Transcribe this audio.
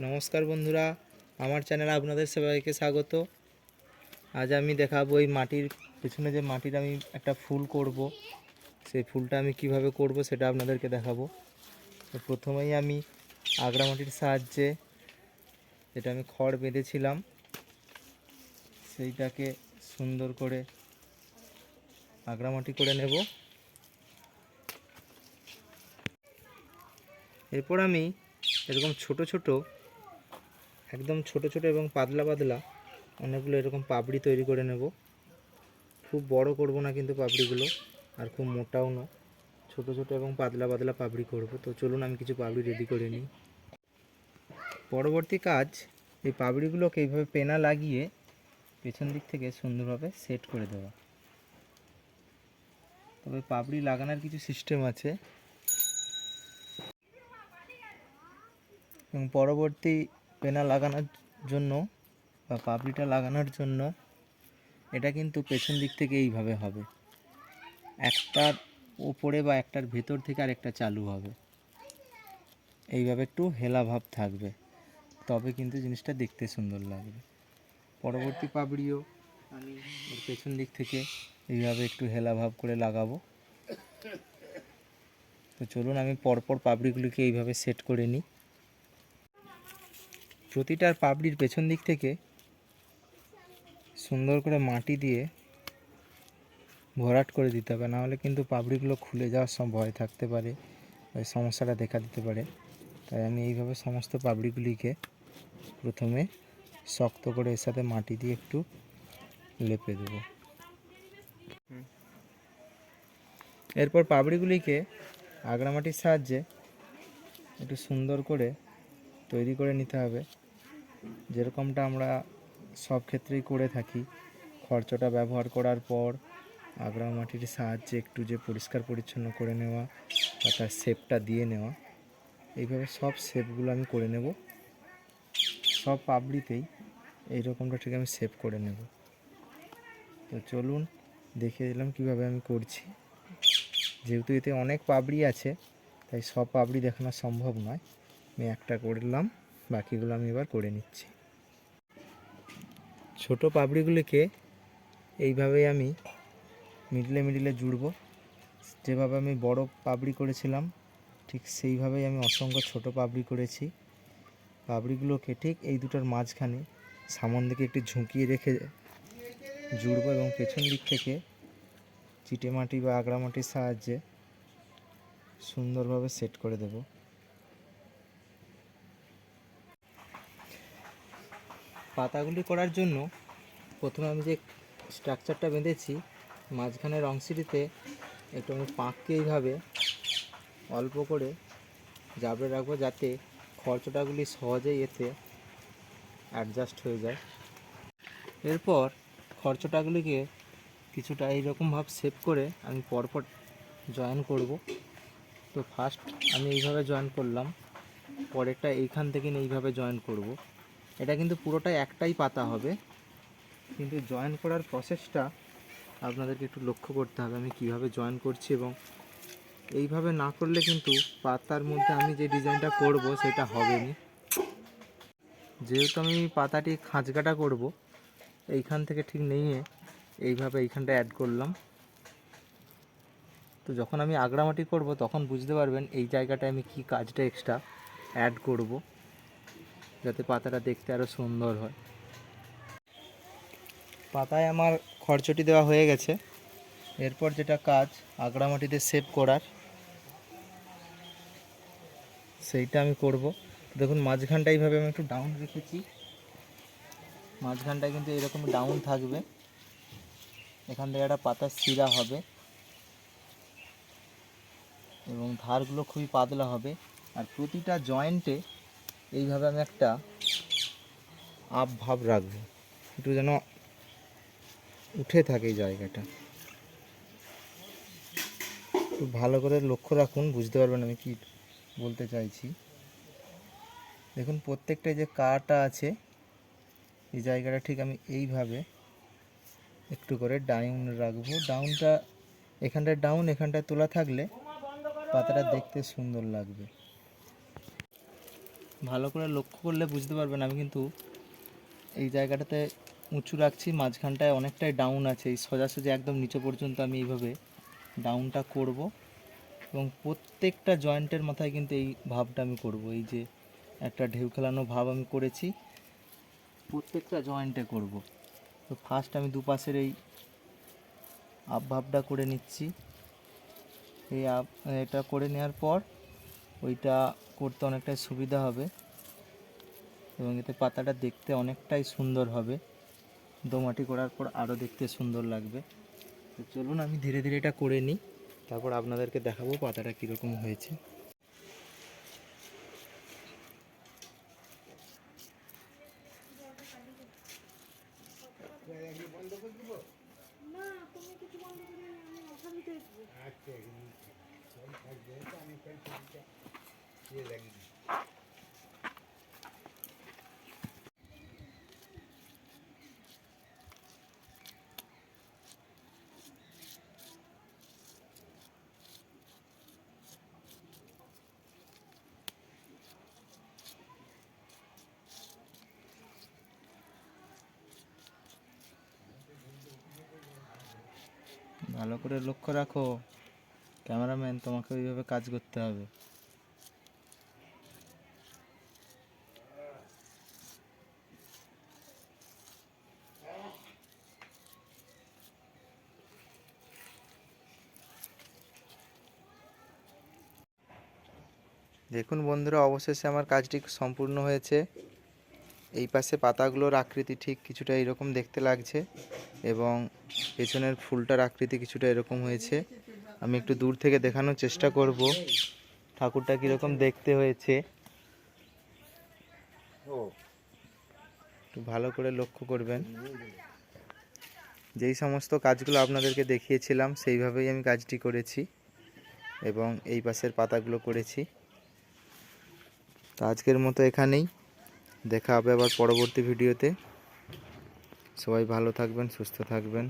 নমস্কার বন্ধুরা, আমার চ্যানেলে আপনাদের সবাইকে স্বাগত। আজ আমি দেখাবো এই মাটির, পেছনে যে মাটির আমি একটা ফুল করব, সেই ফুলটা আমি কীভাবে করব সেটা আপনাদেরকে দেখাবো। তো প্রথমেই আমি আগড়া মাটির সাহায্যে যেটা আমি খড় বেঁধেছিলাম, সেইটাকে সুন্দর করে আগড়া মাটি করে নেব। এরপর আমি এরকম ছোট ছোট একদম ছোট ছোট এবং পাতলা পাতলা অনেকগুলো এরকম পাপড়ি তৈরি করে নেব। খুব বড় করব না কিন্তু পাপড়িগুলো, আর খুব মোটাও না। ছোট ছোট এবং পাতলা পাতলা পাপড়ি করব। তো চলুন আমি কিছু পাপড়ি রেডি করে নিই। পরবর্তী কাজ, এই পাপড়িগুলোকে এইভাবে পেনা লাগিয়ে পেছন দিক থেকে সুন্দরভাবে সেট করে দেওয়া তবে পাপড়ি লাগানোর কিছু সিস্টেম আছে। এবং পরবর্তী পেনা লাগানোর জন্য বা পাপড়িটা লাগানোর জন্য এটা কিন্তু পেছন দিক থেকে এইভাবে হবে। একটার ওপরে বা একটার ভেতর থেকে আরেকটা চালু হবে। এইভাবে একটু হেলা ভাব থাকবে। তবে কিন্তু জিনিসটা দেখতে সুন্দর লাগবে। পরবর্তী পাপড়িও আমি পেছন দিক থেকে এইভাবে একটু হেলা ভাব করে লাগাবো। তো চলুন আমি পরপর পাপড়িগুলিকে এইভাবে সেট করে নিই। প্রতিটার পাপড়ির পেছন দিক থেকে সুন্দর করে মাটি দিয়ে ভরাট করে দিতে হবে। নাহলে কিন্তু পাপড়িগুলো খুলে যাওয়ার সব ভয় থাকতে পারে ওই সমস্যাটা দেখা দিতে পারে। তাই আমি এইভাবে সমস্ত পাপড়িগুলিকে প্রথমে শক্ত করে এর সাথে মাটি দিয়ে একটু লেপে দেবো। এরপর পাপড়িগুলিকে আগড়া মাটির সাহায্যে একটু সুন্দর করে তৈরি করে নিতে হবে। যেরকমটা আমরা সব ক্ষেত্রেই করে থাকি, খরচটা ব্যবহার করার পর আগড়া মাটির সাহায্যে একটু যে পরিষ্কার পরিচ্ছন্ন করে নেওয়া বা তার শেপটা দিয়ে নেওয়া, এইভাবে সব শেপগুলো আমি করে নেব। সব পাবড়িতেই এইরকমটা ঠিক আমি শেপ করে নেব। তো চলুন দেখে দিলাম কীভাবে আমি করছি। যেহেতু এতে অনেক পাবড়ি আছে, তাই সব পাবড়ি দেখানো সম্ভব নয়। আমি একটা করলাম বাকিগুলো আমি এবার করে নিচ্ছি। ছোট পাপড়িগুলিকে এইভাবেই আমি মিডলে মিডলে জুড়ব। যেভাবে আমি বড় পাপড়ি করেছিলাম, ঠিক সেইভাবেই আমি অসংখ্য ছোট পাপড়ি করেছি। পাপড়িগুলোকে ঠিক এই দুটোর মাঝখানে সামন দিকে একটু ঝুঁকিয়ে রেখে জুড়ব এবং পেছন দিক থেকে চিটে মাটি বা আগড়া মাটির সাহায্যে সুন্দরভাবে সেট করে দেবো। পাতাগুলি করার জন্য প্রথমে আমি যে স্ট্রাকচারটা বেঁধেছি মাঝখানের অংশটিতে একটু আমি পাঁককে এইভাবে অল্প করে জাবড়ে রাখব যাতে খরচটাগুলি সহজেই এতে অ্যাডজাস্ট হয়ে যায়। এরপর খরচটাগুলিকে কিছুটা এইরকমভাবে সেভ করে আমি পরপর জয়েন করব। তো ফার্স্ট আমি এইভাবে জয়েন করলাম, পরেরটা এইখান থেকে এইভাবে জয়েন করব। এটা কিন্তু পুরোটাই একটাই পাতা হবে। কিন্তু জয়েন করার প্রসেসটা আপনাদেরকে একটু লক্ষ্য করতে হবে, আমি কীভাবে জয়েন করছি এবং এইভাবে না করলে কিন্তু পাতার মধ্যে আমি যে ডিজাইনটা করব সেটা হবে না যেহেতু আমি পাতাটি খাঁজকাটা করব, এইখান থেকে ঠিক নিয়ে এইভাবে এইখানটা অ্যাড করলাম। তো যখন আমি আগড়ামাটি করব, তখন বুঝতে পারবেন এই জায়গাটায় আমি কি কাজটা এক্সট্রা অ্যাড করব। যাতে পাতাটা দেখতে আরও সুন্দর হয়। পাতায় আমার খরচটি দেওয়া হয়ে গেছে। এরপর যেটা কাজ আগড়া মাটিতে সেভ করার। সেইটা আমি করব। দেখুন, মাঝখানটা এইভাবে আমি একটু ডাউন রেখেছি। মাঝখানটা কিন্তু এরকম ডাউন থাকবে। এখান থেকে একটা পাতার শিরা হবে। এবং ধারগুলো খুবই পাতলা হবে। আর প্রতিটা জয়েন্টে এইভাবে আমি একটা আপ ভাব রাখব। একটু যেন উঠে থাকে এই জায়গাটা। খুব ভালো করে লক্ষ্য রাখুন, বুঝতে পারবেন আমি কি বলতে চাইছি। দেখুন, প্রত্যেকটা যে কাটা আছে, এই জায়গাটা ঠিক আমি এইভাবে একটু করে ডাউন রাখব। ডাউনটা এখানটায় ডাউন এখানটায় তোলা থাকলে পাতাটা দেখতে সুন্দর লাগবে। ভালো করে লক্ষ্য করলে বুঝতে পারবেন আমি কিন্তু এই জায়গাটাতে উঁচু রাখছি, মাঝখানটায় অনেকটাই ডাউন আছে। এই সোজাসুজি একদম নিচে পর্যন্ত আমি এইভাবে ডাউনটা করব এবং প্রত্যেকটা জয়েন্টের মাথায় কিন্তু এই ভাবটা আমি করব। এই যে একটা ঢেউ খেলানো ভাব আমি করেছি, প্রত্যেকটা জয়েন্টে করব। তো ফার্স্ট আমি দুপাশের এই আপ ভাবটা করে নিচ্ছি। এই আপ এটা করে নেওয়ার পর ওইটা করতে অনেকটাই সুবিধা হবে। এবং এতে পাতাটা দেখতে অনেকটাই সুন্দর হবে। দোমাটি করার পর আরও দেখতে সুন্দর লাগবে। তো চলুন, আমি ধীরে ধীরে এটা করে নিই। তারপর আপনাদেরকে দেখাবো পাতাটা কীরকম হয়েছে। ভালো করে লক্ষ্য রাখো ক্যামেরাম্যান তোমাকে ওইভাবে কাজ করতে হবে। দেখুন বন্ধুরা, অবশেষে আমার কাজটি সম্পূর্ণ হয়েছে। এই পাশে পাতাগুলোর আকৃতি ঠিক কিছুটা এরকম দেখতে লাগছে এবং পেছনের ফুলটার আকৃতি কিছুটা এরকম হয়েছে। আমি একটু দূর থেকে দেখানোর চেষ্টা করব। ঠাকুরটা কীরকম দেখতে হয়েছে? একটু ভালো করে লক্ষ্য করবেন। যেই সমস্ত কাজগুলো আপনাদেরকে দেখিয়েছিলাম, সেইভাবেই আমি কাজটি করেছি এবং এই পাশের পাতাগুলো করেছি। তো আজকের মতো এখানেই। দেখা হবে আবার পরবর্তী ভিডিওতে। সবাই ভালো থাকবেন সুস্থ থাকবেন।